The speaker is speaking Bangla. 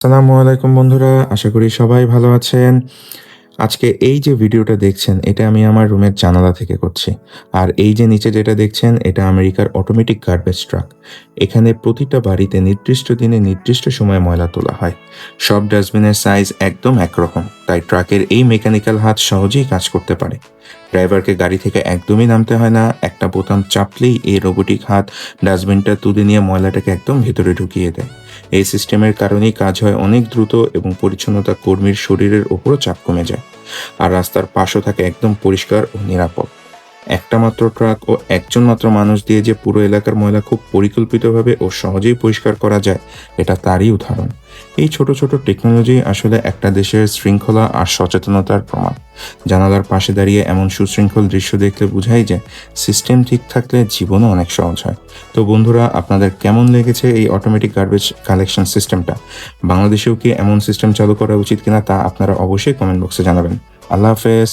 আসসালামু আলাইকুম বন্ধুরা, আশা করি সবাই ভালো আছেন। আজকে এই যে ভিডিওটা দেখছেন, এটা আমি আমার রুমের জানালা থেকে করছি। আর এই যে নিচে যেটা দেখছেন, এটা আমেরিকার অটোমেটিক গার্বেজ ট্রাক এখানে প্রতিটা বাড়িতে নির্দিষ্ট দিনে নির্দিষ্ট সময়ে ময়লা তোলা হয়। সব ডাস্টবিনের সাইজ একদম একরকম, তাই ট্রাকের এই মেকানিক্যাল হাত সহজেই কাজ করতে পারে। ড্রাইভারকে গাড়ি থেকে একদমই নামতে হয় না, একটা বোতাম চাপলেই এই রোবোটিক হাত ডাস্টবিনটা তুলে নিয়ে ময়লাটাকে একদম ভেতরে ঢুকিয়ে দেয়। এই সিস্টেমের কারণেই কাজ হয় অনেক দ্রুত এবং পরিচ্ছন্নতা কর্মীর শরীরের ওপরও চাপ কমে যায়। আর রাস্তার পাশও থাকে একদম পরিষ্কার ও নিরাপদ। একটা মাত্র ট্রাক ও একজন মাত্র মানুষ দিয়ে যে পুরো এলাকার ময়লা খুব পরিকল্পিতভাবে ও সহজেই পরিষ্কার করা যায়, এটা তারই উদাহরণ। এই ছোট ছোট টেকনোলজি আসলে একটা দেশের শৃঙ্খলা আর সচেতনতার প্রমাণ। জানালার পাশে দাঁড়িয়ে এমন সুশৃঙ্খল দৃশ্য দেখলে বোঝাই যায় সিস্টেম ঠিক থাকলে জীবনও অনেক সহজ হয়। তো বন্ধুরা, আপনাদের কেমন লেগেছে এই অটোমেটিক গার্বেজ কালেকশন সিস্টেমটা বাংলাদেশেও কি এমন সিস্টেম চালু করা উচিত কিনা তা আপনারা অবশ্যই কমেন্ট বক্সে জানাবেন। আল্লাহ হাফেজ।